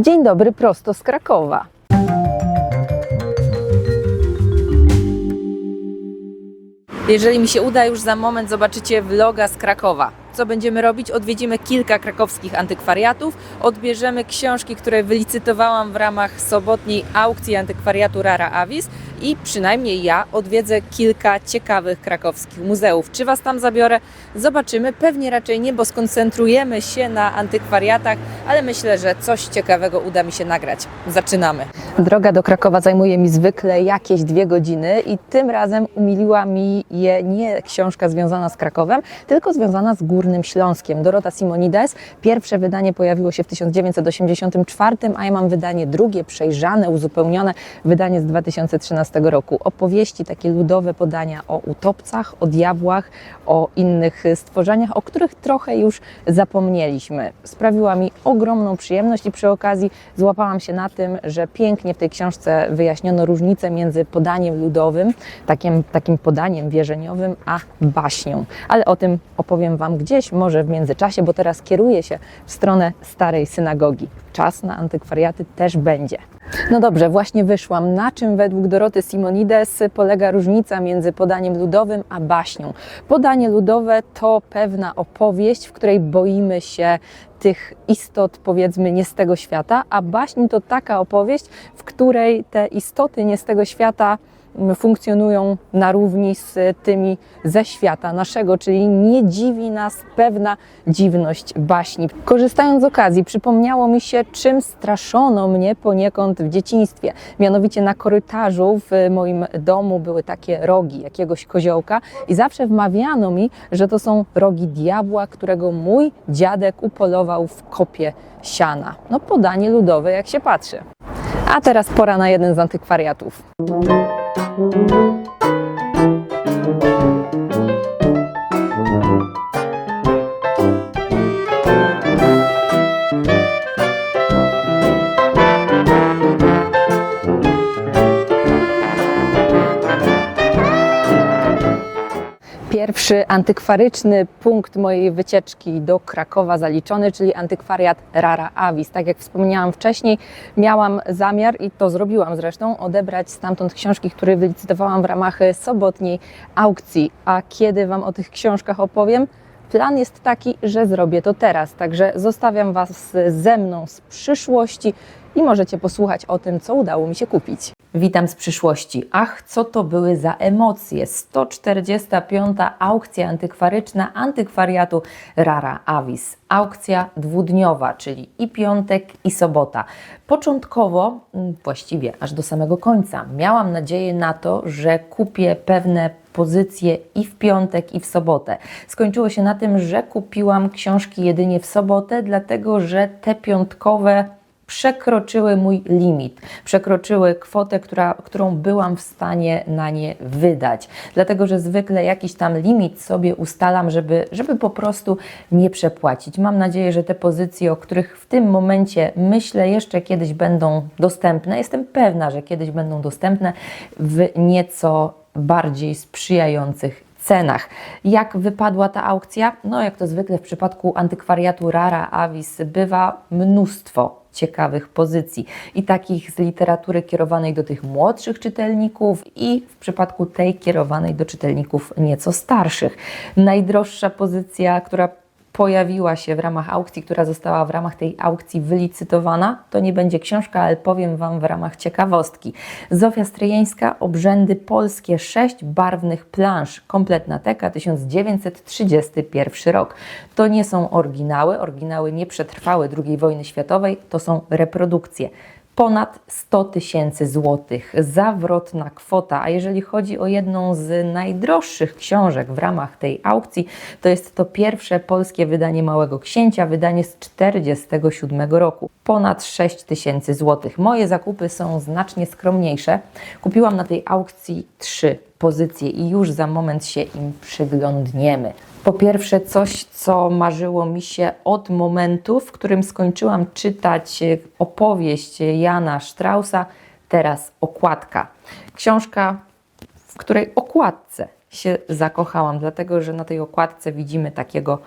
Dzień dobry, prosto z Krakowa. Jeżeli mi się uda, już za moment zobaczycie vloga z Krakowa. Co będziemy robić? Odwiedzimy kilka krakowskich antykwariatów, odbierzemy książki, które wylicytowałam w ramach sobotniej aukcji antykwariatu Rara Avis i przynajmniej ja odwiedzę kilka ciekawych krakowskich muzeów. Czy Was tam zabiorę? Zobaczymy. Pewnie raczej nie, bo skoncentrujemy się na antykwariatach, ale myślę, że coś ciekawego uda mi się nagrać. Zaczynamy. Droga do Krakowa zajmuje mi zwykle jakieś dwie godziny i tym razem umiliła mi je nie książka związana z Krakowem, tylko związana z Górnym Śląskiem. Dorota Simonides. Pierwsze wydanie pojawiło się w 1984, a ja mam wydanie drugie, przejrzane, uzupełnione, wydanie z 2013 roku. Opowieści, takie ludowe podania o utopcach, o diabłach, o innych stworzeniach, o których trochę już zapomnieliśmy. Sprawiła mi ogromną przyjemność i przy okazji złapałam się na tym, że pięknie w tej książce wyjaśniono różnicę między podaniem ludowym, takim, takim podaniem wierzeniowym, a baśnią. Ale o tym opowiem Wam gdzieś, może w międzyczasie, bo teraz kieruję się w stronę starej synagogi. Czas na antykwariaty też będzie. No dobrze, właśnie wyszłam. Na czym według Doroty Simonides polega różnica między podaniem ludowym a baśnią? Podanie ludowe to pewna opowieść, w której boimy się tych istot, powiedzmy, nie z tego świata, a baśń to taka opowieść, w której te istoty nie z tego świata funkcjonują na równi z tymi ze świata naszego, czyli nie dziwi nas pewna dziwność baśni. Korzystając z okazji, przypomniało mi się, czym straszono mnie poniekąd w dzieciństwie. Mianowicie na korytarzu w moim domu były takie rogi jakiegoś koziołka i zawsze wmawiano mi, że to są rogi diabła, którego mój dziadek upolował w kopie siana. No podanie ludowe, jak się patrzy. A teraz pora na jeden z antykwariatów. Pierwszy antykwaryczny punkt mojej wycieczki do Krakowa zaliczony, czyli antykwariat Rara Avis. Tak jak wspomniałam wcześniej, miałam zamiar i to zrobiłam zresztą, odebrać stamtąd książki, które wylicytowałam w ramach sobotniej aukcji. A kiedy Wam o tych książkach opowiem? Plan jest taki, że zrobię to teraz, także zostawiam Was ze mną z przyszłości i możecie posłuchać o tym, co udało mi się kupić. Witam z przyszłości. Ach, co to były za emocje! 145. aukcja antykwaryczna antykwariatu Rara Avis. Aukcja dwudniowa, czyli i piątek, i sobota. Początkowo, mm, właściwie aż do samego końca, miałam nadzieję na to, że kupię pewne pozycje i w piątek, i w sobotę. Skończyło się na tym, że kupiłam książki jedynie w sobotę, dlatego że te piątkowe przekroczyły mój limit, przekroczyły kwotę, która, którą byłam w stanie na nie wydać. Dlatego, że zwykle jakiś tam limit sobie ustalam, żeby, żeby po prostu nie przepłacić. Mam nadzieję, że te pozycje, o których w tym momencie myślę, jeszcze kiedyś będą dostępne. Jestem pewna, że kiedyś będą dostępne w nieco bardziej sprzyjających cenach. Jak wypadła ta aukcja? No, jak to zwykle w przypadku antykwariatu Rara Avis bywa mnóstwo ciekawych pozycji i takich z literatury kierowanej do tych młodszych czytelników i w przypadku tej kierowanej do czytelników nieco starszych. Najdroższa pozycja, która pojawiła się w ramach aukcji, która została w ramach tej aukcji wylicytowana. To nie będzie książka, ale powiem Wam w ramach ciekawostki. Zofia Stryjeńska, Obrzędy Polskie, sześć barwnych plansz, kompletna teka, 1931 rok. To nie są oryginały, oryginały nie przetrwały II wojny światowej, to są reprodukcje ponad 100 tysięcy złotych. Zawrotna kwota, a jeżeli chodzi o jedną z najdroższych książek w ramach tej aukcji, to jest to pierwsze polskie wydanie Małego Księcia, wydanie z 1947 roku. Ponad 6 tysięcy złotych. Moje zakupy są znacznie skromniejsze. Kupiłam na tej aukcji trzy pozycje i już za moment się im przyglądniemy. Po pierwsze, coś, co marzyło mi się od momentu, w którym skończyłam czytać e, opowieść Jana Straussa, teraz okładka. Książka, w której okładce się zakochałam, dlatego że na tej okładce widzimy takiego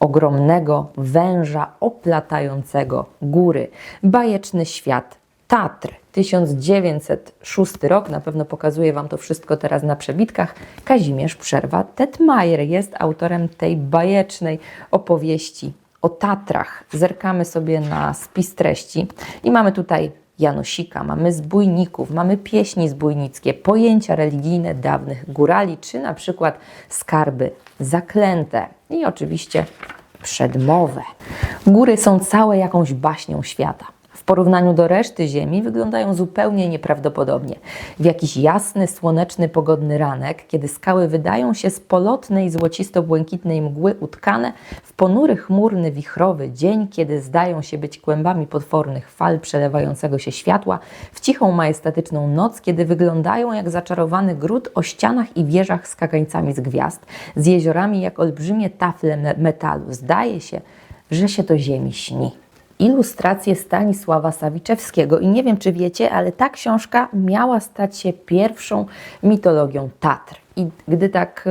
ogromnego węża oplatającego góry. Bajeczny świat Tatr. 1906 rok, na pewno pokazuję Wam to wszystko teraz na przebitkach. Kazimierz Przerwa Tetmajer jest autorem tej bajecznej opowieści o Tatrach. Zerkamy sobie na spis treści i mamy tutaj Janosika, mamy zbójników, mamy pieśni zbójnickie, pojęcia religijne dawnych górali, czy na przykład skarby zaklęte i oczywiście przedmowę. Góry są całe jakąś baśnią świata. W porównaniu do reszty Ziemi wyglądają zupełnie nieprawdopodobnie. W jakiś jasny, słoneczny, pogodny ranek, kiedy skały wydają się z polotnej, złocisto-błękitnej mgły utkane, w ponury, chmurny, wichrowy dzień, kiedy zdają się być kłębami potwornych fal przelewającego się światła, w cichą, majestatyczną noc, kiedy wyglądają jak zaczarowany gród o ścianach i wieżach z kagańcami z gwiazd, z jeziorami jak olbrzymie tafle me- metalu. Zdaje się, że się to Ziemi śni ilustrację Stanisława Sawiczewskiego. I nie wiem, czy wiecie, ale ta książka miała stać się pierwszą mitologią Tatr. I gdy tak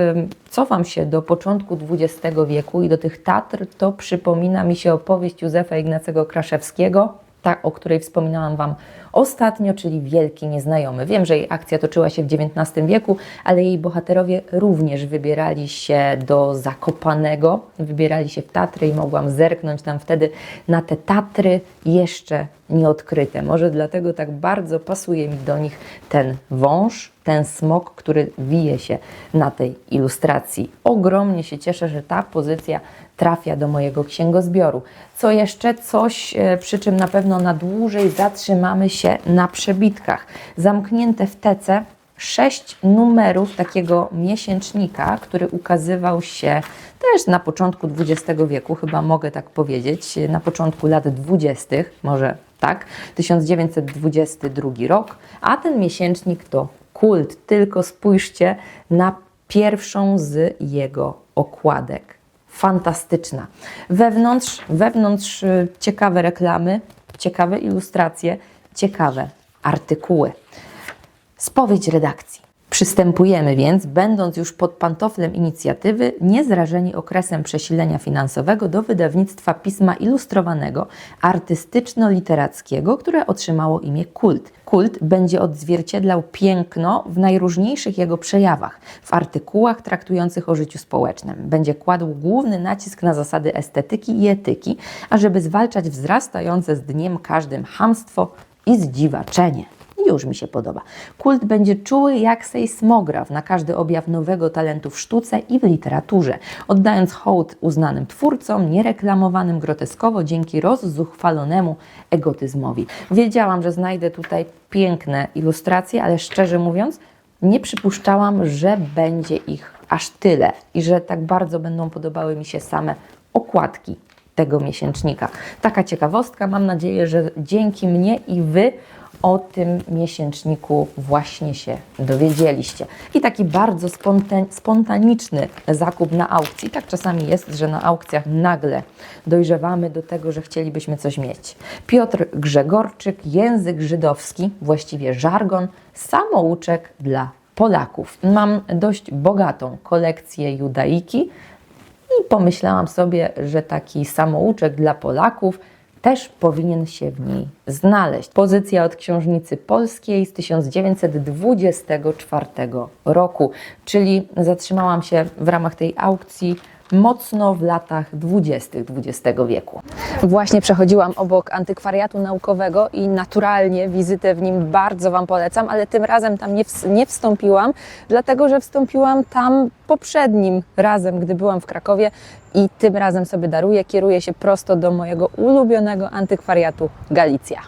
cofam się do początku XX wieku i do tych Tatr, to przypomina mi się opowieść Józefa Ignacego Kraszewskiego, ta, o której wspominałam Wam ostatnio, czyli Wielki Nieznajomy. Wiem, że jej akcja toczyła się w XIX wieku, ale jej bohaterowie również wybierali się do Zakopanego, wybierali się w Tatry i mogłam zerknąć tam wtedy na te Tatry jeszcze nieodkryte. Może dlatego tak bardzo pasuje mi do nich ten wąż, ten smok, który wije się na tej ilustracji. Ogromnie się cieszę, że ta pozycja trafia do mojego księgozbioru. Co jeszcze? Coś, e, przy czym na pewno na dłużej zatrzymamy się na przebitkach. Zamknięte w tece sześć numerów takiego miesięcznika, który ukazywał się też na początku XX wieku, chyba mogę tak powiedzieć, na początku lat 20., może tak, 1922 rok, a ten miesięcznik to kult. Tylko spójrzcie na pierwszą z jego okładek. Fantastyczna. Wewnątrz, wewnątrz y, ciekawe reklamy, ciekawe ilustracje, ciekawe artykuły. Spowiedź redakcji. Przystępujemy więc, będąc już pod pantoflem inicjatywy, niezrażeni okresem przesilenia finansowego do wydawnictwa pisma ilustrowanego, artystyczno-literackiego, które otrzymało imię Kult. Kult będzie odzwierciedlał piękno w najróżniejszych jego przejawach, w artykułach traktujących o życiu społecznym. Będzie kładł główny nacisk na zasady estetyki i etyki, ażeby zwalczać wzrastające z dniem każdym hamstwo i zdziwaczenie. Już mi się podoba. Kult będzie czuły jak sejsmograf na każdy objaw nowego talentu w sztuce i w literaturze, oddając hołd uznanym twórcom, niereklamowanym groteskowo dzięki rozzuchwalonemu egotyzmowi. Wiedziałam, że znajdę tutaj piękne ilustracje, ale szczerze mówiąc, nie przypuszczałam, że będzie ich aż tyle i że tak bardzo będą podobały mi się same okładki tego miesięcznika. Taka ciekawostka. Mam nadzieję, że dzięki mnie i Wy o tym miesięczniku właśnie się dowiedzieliście. I taki bardzo spontan, spontaniczny zakup na aukcji. Tak czasami jest, że na aukcjach nagle dojrzewamy do tego, że chcielibyśmy coś mieć. Piotr Grzegorczyk, język żydowski, właściwie żargon, samouczek dla Polaków. Mam dość bogatą kolekcję judaiki i pomyślałam sobie, że taki samouczek dla Polaków też powinien się w niej znaleźć. Pozycja od książnicy polskiej z 1924 roku, czyli zatrzymałam się w ramach tej aukcji mocno w latach 20. XX wieku. Właśnie przechodziłam obok antykwariatu naukowego i naturalnie wizytę w nim bardzo Wam polecam, ale tym razem tam nie, nie wstąpiłam, dlatego że wstąpiłam tam poprzednim razem, gdy byłam w Krakowie i tym razem sobie daruję, kieruję się prosto do mojego ulubionego antykwariatu Galicja.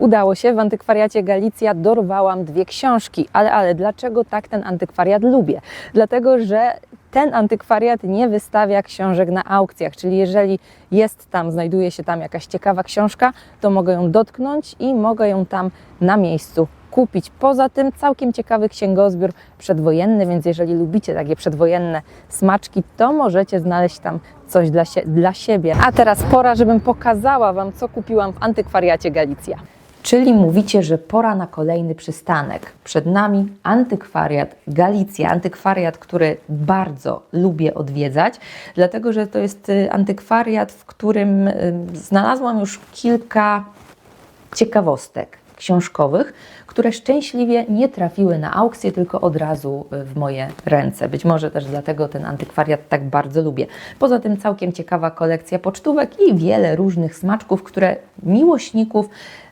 Udało się, w antykwariacie Galicja dorwałam dwie książki, ale, ale dlaczego tak ten antykwariat lubię? Dlatego, że ten antykwariat nie wystawia książek na aukcjach, czyli jeżeli jest tam, znajduje się tam jakaś ciekawa książka, to mogę ją dotknąć i mogę ją tam na miejscu kupić. Poza tym całkiem ciekawy księgozbiór przedwojenny, więc jeżeli lubicie takie przedwojenne smaczki, to możecie znaleźć tam coś dla, dla siebie. A teraz pora, żebym pokazała Wam, co kupiłam w antykwariacie Galicja. Czyli mówicie, że pora na kolejny przystanek. Przed nami antykwariat Galicja, antykwariat, który bardzo lubię odwiedzać, dlatego że to jest y, antykwariat, w którym y, znalazłam już kilka ciekawostek książkowych, które szczęśliwie nie trafiły na aukcję, tylko od razu w moje ręce. Być może też dlatego ten antykwariat tak bardzo lubię. Poza tym całkiem ciekawa kolekcja pocztówek i wiele różnych smaczków, które miłośników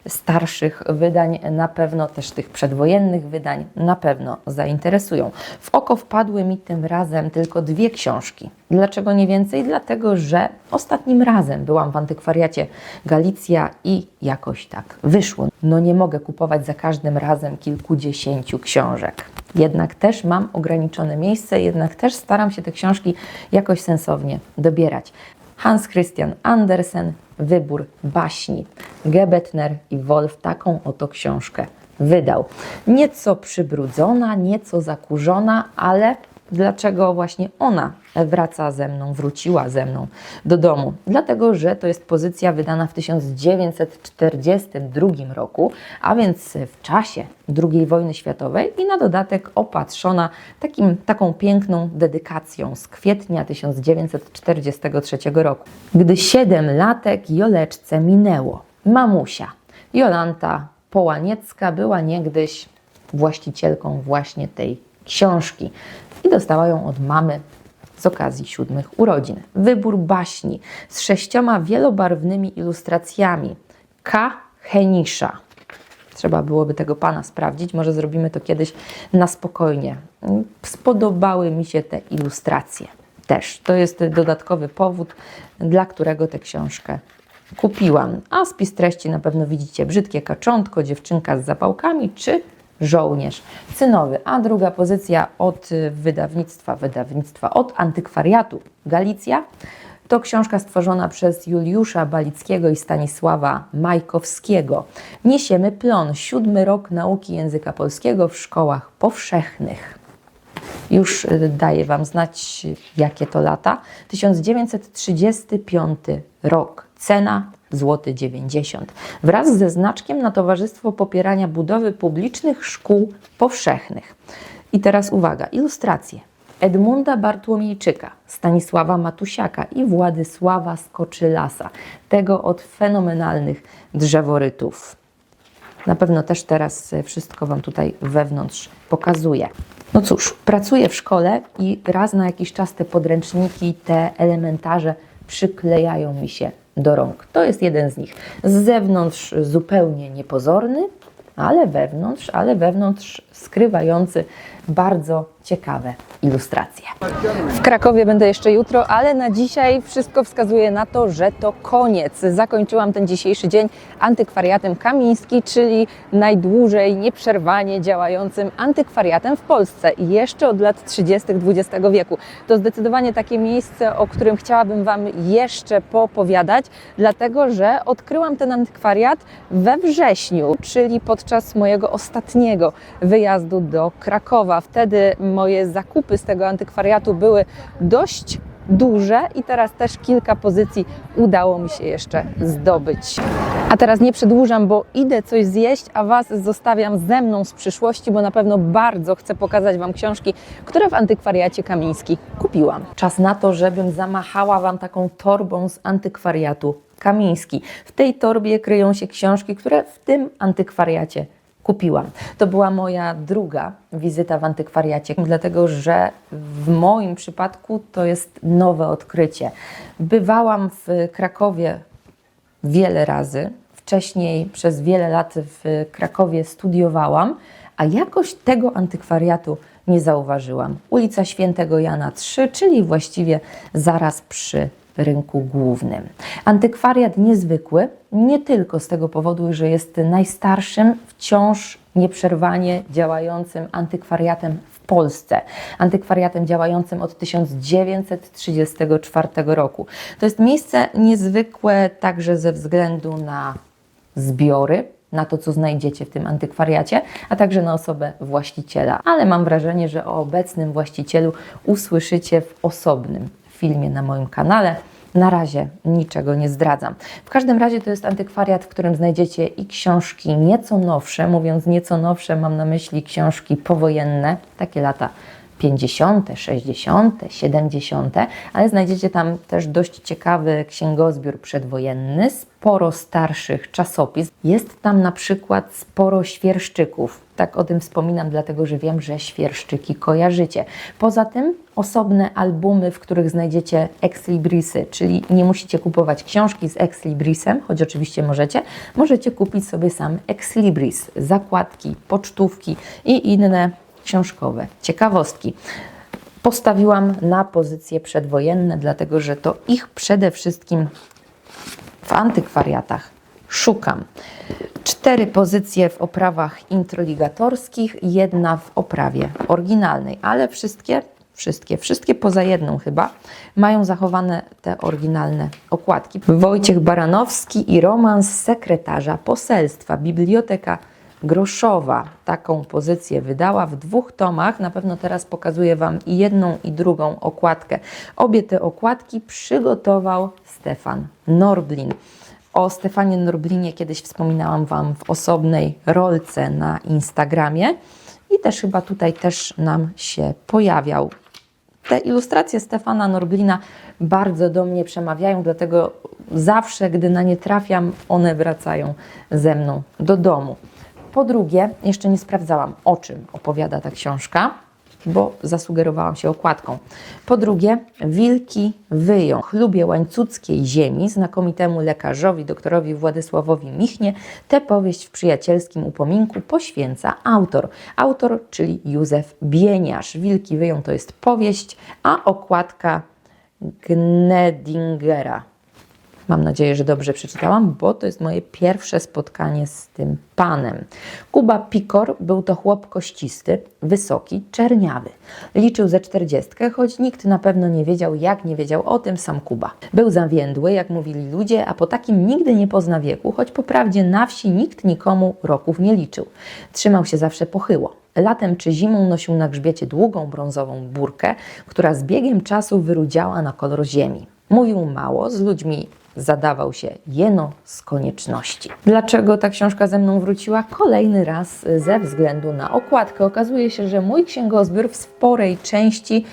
starszych wydań, na pewno też tych przedwojennych wydań, na pewno zainteresują. W oko wpadły mi tym razem tylko dwie książki. Dlaczego nie więcej? Dlatego, że ostatnim razem byłam w antykwariacie Galicja i jakoś tak wyszło. No nie mogę kupować za każdym razem kilkudziesięciu książek. Jednak też mam ograniczone miejsce, jednak też staram się te książki jakoś sensownie dobierać. Hans Christian Andersen, Wybór baśni. Gebetner i Wolf taką oto książkę wydał. Nieco przybrudzona, nieco zakurzona, ale dlaczego właśnie ona wraca ze mną, wróciła ze mną do domu? Dlatego, że to jest pozycja wydana w 1942 roku, a więc w czasie II wojny światowej i na dodatek opatrzona takim, taką piękną dedykacją z kwietnia 1943 roku. Gdy siedem latek Joleczce minęło, mamusia Jolanta Połaniecka była niegdyś właścicielką właśnie tej książki i dostała ją od mamy z okazji siódmych urodzin. Wybór baśni z sześcioma wielobarwnymi ilustracjami K. Henisza. Trzeba byłoby tego pana sprawdzić, może zrobimy to kiedyś na spokojnie. Spodobały mi się te ilustracje też. To jest dodatkowy powód, dla którego tę książkę kupiłam. A spis treści na pewno widzicie: brzydkie kaczątko, dziewczynka z zapałkami czy żołnierz cynowy. A druga pozycja od wydawnictwa, wydawnictwa od antykwariatu Galicja. To książka stworzona przez Juliusza Balickiego i Stanisława Majkowskiego. Niesiemy plon, siódmy rok nauki języka polskiego w szkołach powszechnych. Już y, daję Wam znać, jakie to lata. 1935 rok. Cena złoty 90. Wraz ze znaczkiem na Towarzystwo Popierania Budowy Publicznych Szkół Powszechnych. I teraz uwaga, ilustracje. Edmunda Bartłomiejczyka, Stanisława Matusiaka i Władysława Skoczylasa. Tego od fenomenalnych drzeworytów. Na pewno też teraz e, wszystko Wam tutaj wewnątrz pokazuję. No cóż, pracuję w szkole i raz na jakiś czas te podręczniki, te elementarze przyklejają mi się do rąk. To jest jeden z nich. Z zewnątrz zupełnie niepozorny, ale wewnątrz, ale wewnątrz skrywający bardzo ciekawe ilustracje. W Krakowie będę jeszcze jutro, ale na dzisiaj wszystko wskazuje na to, że to koniec. Zakończyłam ten dzisiejszy dzień antykwariatem Kamiński, czyli najdłużej nieprzerwanie działającym antykwariatem w Polsce jeszcze od lat 30. XX wieku. To zdecydowanie takie miejsce, o którym chciałabym Wam jeszcze poopowiadać, dlatego że odkryłam ten antykwariat we wrześniu, czyli podczas mojego ostatniego wyjazdu do Krakowa. Wtedy moje zakupy z tego antykwariatu były dość duże i teraz też kilka pozycji udało mi się jeszcze zdobyć. A teraz nie przedłużam, bo idę coś zjeść, a Was zostawiam ze mną z przyszłości, bo na pewno bardzo chcę pokazać Wam książki, które w antykwariacie Kamiński kupiłam. Czas na to, żebym zamachała Wam taką torbą z antykwariatu Kamiński. W tej torbie kryją się książki, które w tym antykwariacie kupiłam. To była moja druga wizyta w antykwariacie, dlatego że w moim przypadku to jest nowe odkrycie. Bywałam w Krakowie wiele razy. Wcześniej przez wiele lat w Krakowie studiowałam, a jakoś tego antykwariatu nie zauważyłam. Ulica Świętego Jana 3, czyli właściwie zaraz przy rynku głównym. Antykwariat niezwykły, nie tylko z tego powodu, że jest najstarszym, wciąż nieprzerwanie działającym antykwariatem w Polsce. Antykwariatem działającym od 1934 roku. To jest miejsce niezwykłe także ze względu na zbiory, na to, co znajdziecie w tym antykwariacie, a także na osobę właściciela. Ale mam wrażenie, że o obecnym właścicielu usłyszycie w osobnym filmie na moim kanale. Na razie niczego nie zdradzam. W każdym razie to jest antykwariat, w którym znajdziecie i książki nieco nowsze. Mówiąc nieco nowsze, mam na myśli książki powojenne, takie lata 50., 60., 70., ale znajdziecie tam też dość ciekawy księgozbiór przedwojenny, sporo starszych czasopism. Jest tam na przykład sporo świerszczyków. Tak o tym wspominam, dlatego że wiem, że świerszczyki kojarzycie. Poza tym osobne albumy, w których znajdziecie exlibrisy, czyli nie musicie kupować książki z exlibrisem, choć oczywiście możecie. Możecie kupić sobie sam exlibris, zakładki, pocztówki i inne książkowe ciekawostki. Postawiłam na pozycje przedwojenne, dlatego że to ich przede wszystkim w antykwariatach szukam. Cztery pozycje w oprawach introligatorskich, jedna w oprawie oryginalnej, ale wszystkie, wszystkie, wszystkie poza jedną chyba, mają zachowane te oryginalne okładki. Wojciech Baranowski i romans sekretarza poselstwa, biblioteka Groszowa taką pozycję wydała w dwóch tomach. Na pewno teraz pokazuję Wam i jedną, i drugą okładkę. Obie te okładki przygotował Stefan Norblin. O Stefanie Norblinie kiedyś wspominałam Wam w osobnej rolce na Instagramie i też chyba tutaj też nam się pojawiał. Te ilustracje Stefana Norblina bardzo do mnie przemawiają, dlatego zawsze, gdy na nie trafiam, one wracają ze mną do domu. Po drugie, jeszcze nie sprawdzałam, o czym opowiada ta książka, bo zasugerowałam się okładką. Po drugie, Wilki wyją. Chlubie łańcuckiej ziemi, znakomitemu lekarzowi, doktorowi Władysławowi Michnie, tę powieść w przyjacielskim upominku poświęca autor. Autor, czyli Józef Bieniasz. Wilki wyją to jest powieść, a okładka Gnedingera. Mam nadzieję, że dobrze przeczytałam, bo to jest moje pierwsze spotkanie z tym panem. Kuba Pikor był to chłop kościsty, wysoki, czerniawy. Liczył ze czterdziestkę, choć nikt na pewno nie wiedział, jak nie wiedział o tym sam Kuba. Był zawiędły, jak mówili ludzie, a po takim nigdy nie pozna wieku, choć po prawdzie na wsi nikt nikomu roków nie liczył. Trzymał się zawsze pochyło. Latem czy zimą nosił na grzbiecie długą brązową burkę, która z biegiem czasu wyrudziała na kolor ziemi. Mówił mało, z ludźmi zadawał się jeno z konieczności. Dlaczego ta książka ze mną wróciła? Kolejny raz ze względu na okładkę. Okazuje się, że mój księgozbiór w sporej części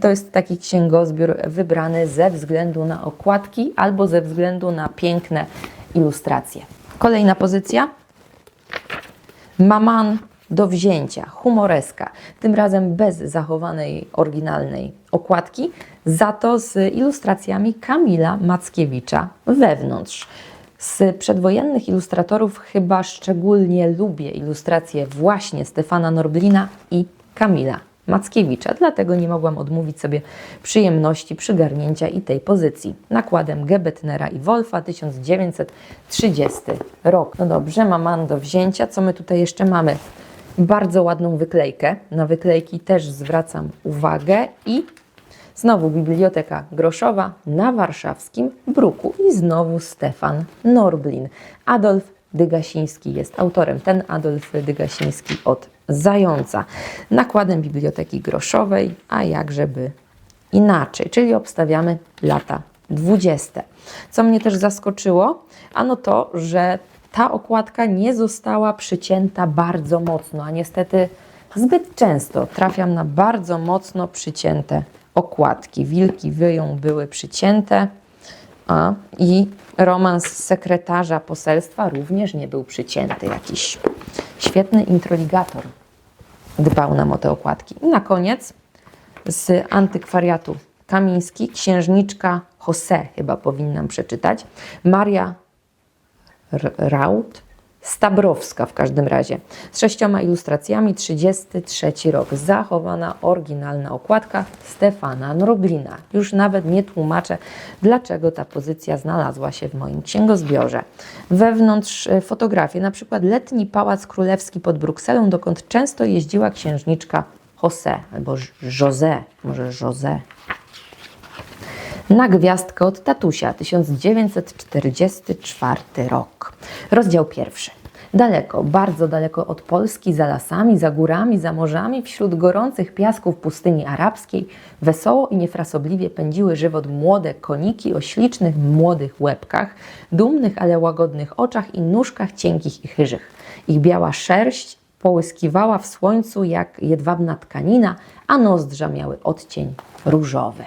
to jest taki księgozbiór wybrany ze względu na okładki albo ze względu na piękne ilustracje. Kolejna pozycja. Maman do wzięcia, humoreska, tym razem bez zachowanej oryginalnej okładki, za to z ilustracjami Kamila Mackiewicza wewnątrz. Z przedwojennych ilustratorów chyba szczególnie lubię ilustracje właśnie Stefana Norblina i Kamila Mackiewicza, dlatego nie mogłam odmówić sobie przyjemności przygarnięcia i tej pozycji. Nakładem Gebetnera i Wolfa 1930 rok. No dobrze, mam do wzięcia. Co my tutaj jeszcze mamy? Bardzo ładną wyklejkę. Na wyklejki też zwracam uwagę i Znowu Biblioteka Groszowa na warszawskim Bruku i znowu Stefan Norblin. Adolf Dygasiński jest autorem. Ten Adolf Dygasiński od Zająca. Nakładem Biblioteki Groszowej, a jakżeby inaczej, czyli obstawiamy lata 20. Co mnie też zaskoczyło, ano to, że ta okładka nie została przycięta bardzo mocno, a niestety zbyt często trafiam na bardzo mocno przycięte okładki. Wilki wyją były przycięte, a i romans sekretarza poselstwa również nie był przycięty. Jakiś świetny introligator dbał nam o te okładki. I na koniec z antykwariatu Kamiński, księżniczka Jose chyba powinnam przeczytać, Maria Raut, Stabrowska w każdym razie, z sześcioma ilustracjami, 33 rok, zachowana oryginalna okładka Stefana Norblina. Już nawet nie tłumaczę, dlaczego ta pozycja znalazła się w moim księgozbiorze. Wewnątrz e, fotografie, na przykład letni Pałac Królewski pod Brukselą, dokąd często jeździła księżniczka Jose, albo José, może José, na gwiazdkę od tatusia 1944 rok. Rozdział pierwszy. Daleko, bardzo daleko od Polski, za lasami, za górami, za morzami, wśród gorących piasków pustyni arabskiej, wesoło i niefrasobliwie pędziły żywot młode koniki o ślicznych, młodych łebkach, dumnych, ale łagodnych oczach i nóżkach cienkich i chyżych. Ich biała szerść połyskiwała w słońcu jak jedwabna tkanina, a nozdrza miały odcień różowy.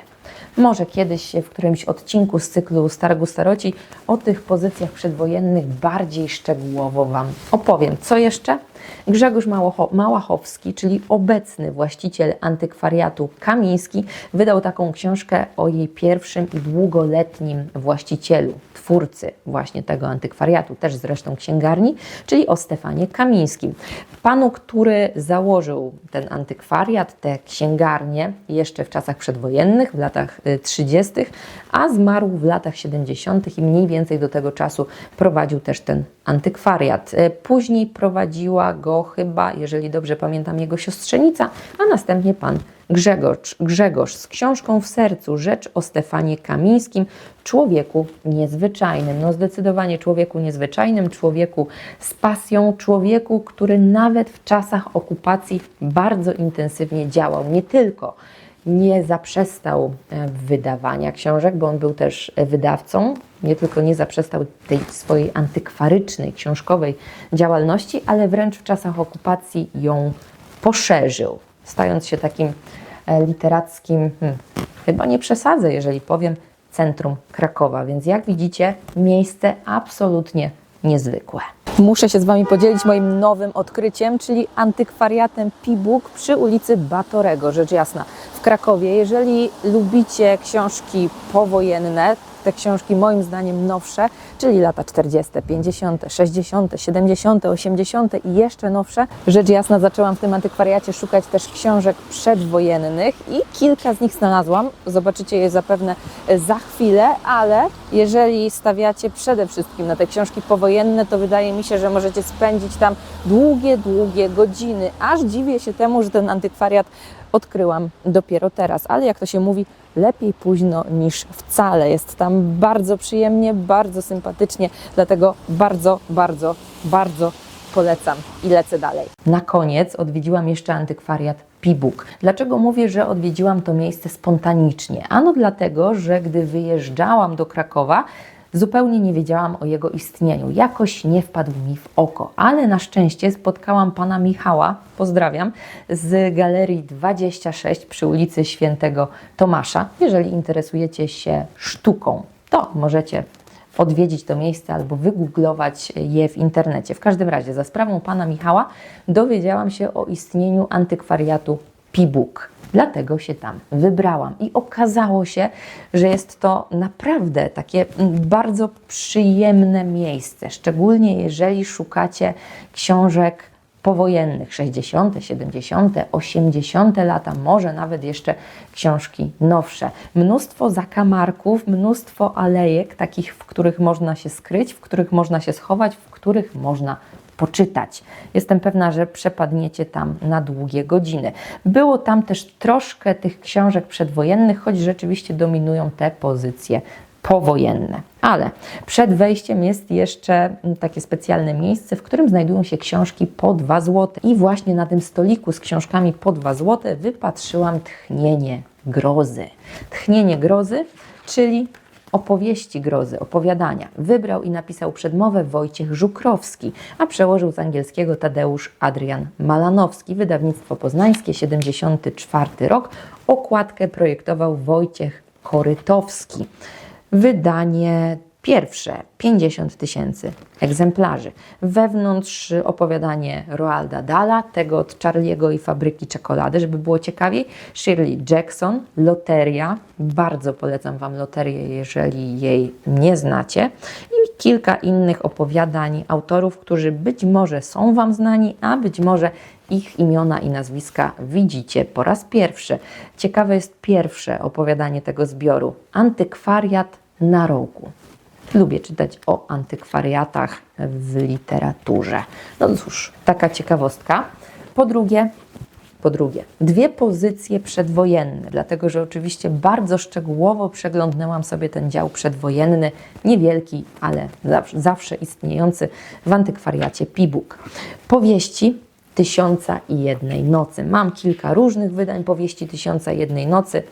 Może kiedyś w którymś odcinku z cyklu Starego Staroci o tych pozycjach przedwojennych bardziej szczegółowo Wam opowiem. Co jeszcze? Grzegorz Małachowski, czyli obecny właściciel antykwariatu Kamiński, wydał taką książkę o jej pierwszym i długoletnim właścicielu, twórcy właśnie tego antykwariatu, też zresztą księgarni, czyli o Stefanie Kamińskim. Panu, który założył ten antykwariat, tę księgarnię jeszcze w czasach przedwojennych, w latach y, 30., a zmarł w latach 70. i mniej więcej do tego czasu prowadził też ten antykwariat. Y, Później prowadziła go chyba, jeżeli dobrze pamiętam, jego siostrzenica, a następnie pan Grzegorz, Grzegorz z książką w sercu, rzecz o Stefanie Kamińskim, człowieku niezwyczajnym. No zdecydowanie człowieku niezwyczajnym, człowieku z pasją, człowieku, który nawet w czasach okupacji bardzo intensywnie działał. Nie tylko nie zaprzestał e, wydawania książek, bo on był też e, wydawcą, nie tylko nie zaprzestał tej swojej antykwarycznej, książkowej działalności, ale wręcz w czasach okupacji ją poszerzył, stając się takim e, literackim, hmm, chyba nie przesadzę, jeżeli powiem, centrum Krakowa. Więc jak widzicie, miejsce absolutnie niezwykłe. Muszę się z Wami podzielić moim nowym odkryciem, czyli antykwariatem Pibuk przy ulicy Batorego, rzecz jasna, w Krakowie. Jeżeli lubicie książki powojenne, te książki moim zdaniem nowsze, czyli lata 40., 50., 60., 70., 80. i jeszcze nowsze. Rzecz jasna, zaczęłam w tym antykwariacie szukać też książek przedwojennych i kilka z nich znalazłam. Zobaczycie je zapewne za chwilę, ale jeżeli stawiacie przede wszystkim na te książki powojenne, to wydaje mi się, że możecie spędzić tam długie, długie godziny. Aż dziwię się temu, że ten antykwariat odkryłam dopiero teraz, ale jak to się mówi, lepiej późno niż wcale. Jest tam bardzo przyjemnie, bardzo sympatycznie, dlatego bardzo, bardzo, bardzo polecam i lecę dalej. Na koniec odwiedziłam jeszcze antykwariat Pibuk. Dlaczego mówię, że odwiedziłam to miejsce spontanicznie? Ano dlatego, że gdy wyjeżdżałam do Krakowa, Zupełnie nie wiedziałam o jego istnieniu. Jakoś nie wpadł mi w oko, ale na szczęście spotkałam pana Michała, pozdrawiam, z galerii 26 przy ulicy Świętego Tomasza. Jeżeli interesujecie się sztuką, to możecie odwiedzić to miejsce albo wygooglować je w internecie. W każdym razie, za sprawą pana Michała dowiedziałam się o istnieniu antykwariatu Pibuk. Dlatego się tam wybrałam i okazało się, że jest to naprawdę takie bardzo przyjemne miejsce, szczególnie jeżeli szukacie książek powojennych 60., 70., 80. lata, może nawet jeszcze książki nowsze. Mnóstwo zakamarków, mnóstwo alejek, takich, w których można się skryć, w których można się schować, w których można poczytać. Jestem pewna, że przepadniecie tam na długie godziny. Było tam też troszkę tych książek przedwojennych, choć rzeczywiście dominują te pozycje powojenne. Ale przed wejściem jest jeszcze takie specjalne miejsce, w którym znajdują się książki po 2 zł. I właśnie na tym stoliku z książkami po 2 zł wypatrzyłam tchnienie grozy. Tchnienie grozy, czyli opowieści grozy, opowiadania. Wybrał i napisał przedmowę Wojciech Żukrowski, a przełożył z angielskiego Tadeusz Adrian Malanowski. Wydawnictwo poznańskie, 74 rok. Okładkę projektował Wojciech Korytowski. Wydanie pierwsze 50 tysięcy egzemplarzy. Wewnątrz opowiadanie Roalda Dala, tego od Charlie'ego i fabryki czekolady, żeby było ciekawiej. Shirley Jackson, Loteria. Bardzo polecam Wam Loterię, jeżeli jej nie znacie. I kilka innych opowiadań autorów, którzy być może są Wam znani, a być może ich imiona i nazwiska widzicie po raz pierwszy. Ciekawe jest pierwsze opowiadanie tego zbioru. Antykwariat na rogu. Lubię czytać o antykwariatach w literaturze. No cóż, taka ciekawostka. Po drugie, po drugie, dwie pozycje przedwojenne, dlatego że oczywiście bardzo szczegółowo przeglądnęłam sobie ten dział przedwojenny, niewielki, ale zawsze, istniejący w antykwariacie Pibuk. Powieści Tysiąca i Jednej Nocy. Mam kilka różnych wydań powieści Tysiąca i Jednej Nocy.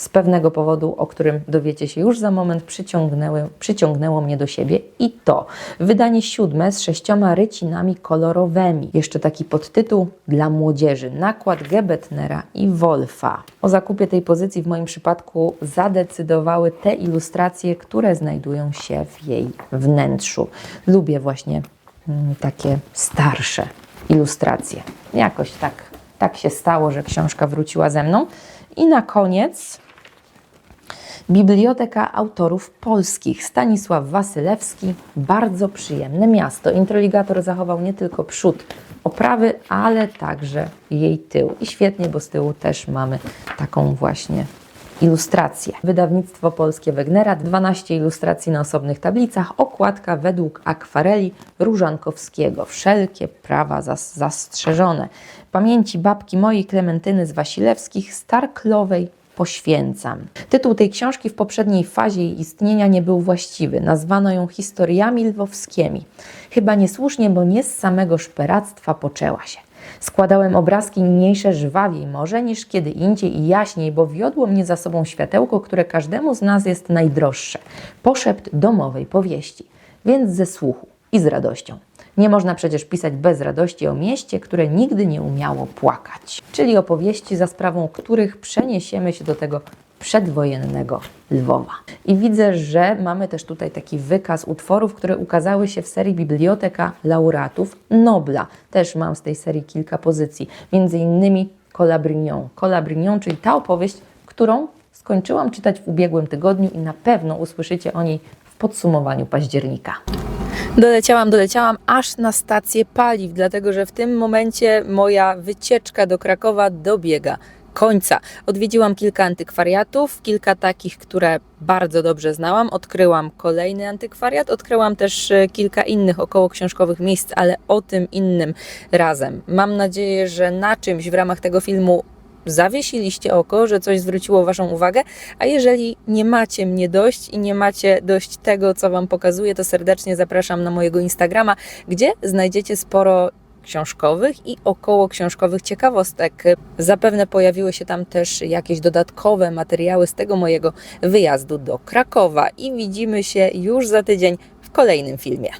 Z pewnego powodu, o którym dowiecie się już za moment, przyciągnęło, przyciągnęło mnie do siebie i to wydanie siódme z sześcioma rycinami kolorowymi. Jeszcze taki podtytuł dla młodzieży. Nakład Gebetnera i Wolfa. O zakupie tej pozycji w moim przypadku zadecydowały te ilustracje, które znajdują się w jej wnętrzu. Lubię właśnie mm, takie starsze ilustracje. Jakoś tak, tak się stało, że książka wróciła ze mną. I na koniec Biblioteka Autorów Polskich. Stanisław Wasylewski. Bardzo przyjemne miasto. Introligator zachował nie tylko przód oprawy, ale także jej tył. I świetnie, bo z tyłu też mamy taką właśnie ilustrację. Wydawnictwo Polskie Wegnera, 12 ilustracji na osobnych tablicach, okładka według akwareli Różankowskiego. Wszelkie prawa zas zastrzeżone. Pamięci babki mojej Klementyny z Wasilewskich, Starklowej poświęcam. Tytuł tej książki w poprzedniej fazie jej istnienia nie był właściwy. Nazwano ją historiami lwowskimi. Chyba niesłusznie, bo nie z samego szperactwa poczęła się. Składałem obrazki niniejsze żwawiej może niż kiedy indziej i jaśniej, bo wiodło mnie za sobą światełko, które każdemu z nas jest najdroższe. Poszept domowej powieści, więc ze słuchu i z radością. Nie można przecież pisać bez radości o mieście, które nigdy nie umiało płakać. Czyli opowieści, za sprawą których przeniesiemy się do tego przedwojennego Lwowa. I widzę, że mamy też tutaj taki wykaz utworów, które ukazały się w serii Biblioteka Laureatów Nobla. Też mam z tej serii kilka pozycji, między innymi Colabrignon. Colabrignon, czyli ta opowieść, którą skończyłam czytać w ubiegłym tygodniu i na pewno usłyszycie o niej podsumowaniu października. Doleciałam, doleciałam aż na stację paliw, dlatego że w tym momencie moja wycieczka do Krakowa dobiega końca. Odwiedziłam kilka antykwariatów, kilka takich, które bardzo dobrze znałam. Odkryłam kolejny antykwariat, odkryłam też e, kilka innych około książkowych miejsc, ale o tym innym razem. Mam nadzieję, że na czymś w ramach tego filmu zawiesiliście oko, że coś zwróciło Waszą uwagę, a jeżeli nie macie mnie dość i nie macie dość tego, co Wam pokazuję, to serdecznie zapraszam na mojego Instagrama, gdzie znajdziecie sporo książkowych i około książkowych ciekawostek. Zapewne pojawiły się tam też jakieś dodatkowe materiały z tego mojego wyjazdu do Krakowa i widzimy się już za tydzień w kolejnym filmie.